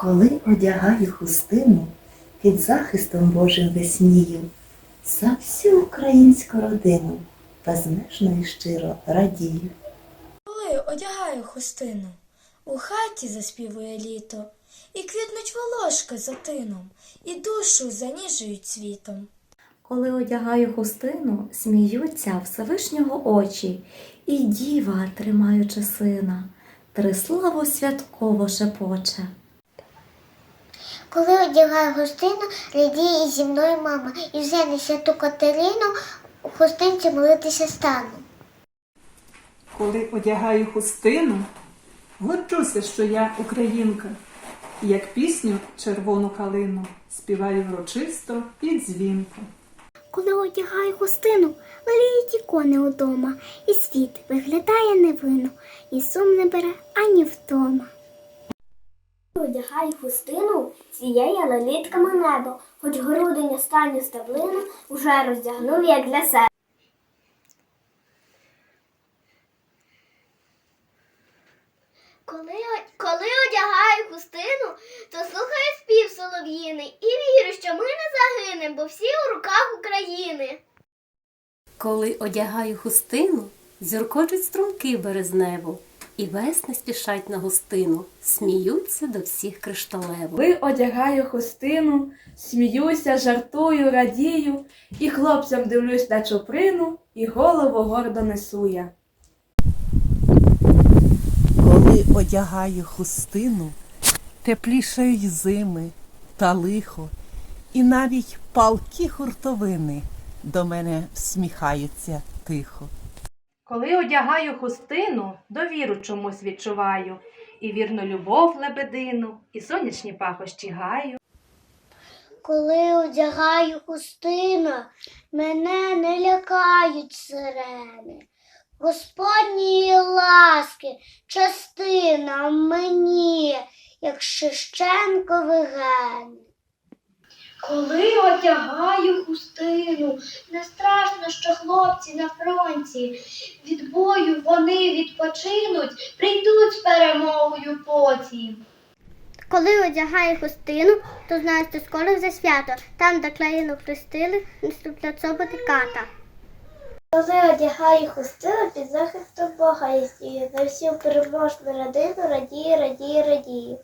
Коли одягаю хустину, під захистом Божим веснію, за всю українську родину безмежно і щиро радію. Коли одягаю хустину, у хаті заспівує літо, і квітнуть волошки за тином, і душу заніжують світом. Коли одягаю хустину, сміються Всевишнього очі, і діва, тримаючи сина, триславу святково шепоче. Коли одягаю гостину, радіє зі мною мама, і вже на святу Катерину у хустинці молитися стану. Коли одягаю хустину, горджуся, що я українка, як пісню червону калину співаю врочисто і дзвінко. Коли одягаю хустину, леліють ікони удома, і світ виглядає невинно, і сум не бере ані вдома. Одягаю хустину, цією лелітками небо, хоч грудень останню стеблину уже роздягнув як для себе. Коли, коли одягаю хустину, то слухаю спів солов'їний і вірю, що ми не загинемо, бо всі у руках України. Коли одягаю хустину, зюркочуть струмки березневу, і весни спішать на гостину, сміються до всіх кришталево. Коли одягаю хустину, сміюся, жартую, радію, і хлопцям дивлюсь на чуприну, і голову гордо несу я. Коли одягаю хустину, теплішають зими та лихо, і навіть палкі хуртовини до мене всміхаються тихо. Коли одягаю хустину, довіру чомусь відчуваю, і вірну любов лебедину, і сонячні пахощі гаю. Коли одягаю хустину, мене не лякають сирени. Господньої ласки, частина мені, як Шищенкові гени. Коли одягаю хустину, не страшно, що хлопці на фронті. Від бою вони відпочинуть, прийдуть з перемогою потім. Коли одягаю хустину, то знаю, що скоро вже свято. Там, де країну хрестили, наступлять соботи ката. Коли одягаю хустину, під захистом Бога стію, за всю переможну родину радію, радію, радію.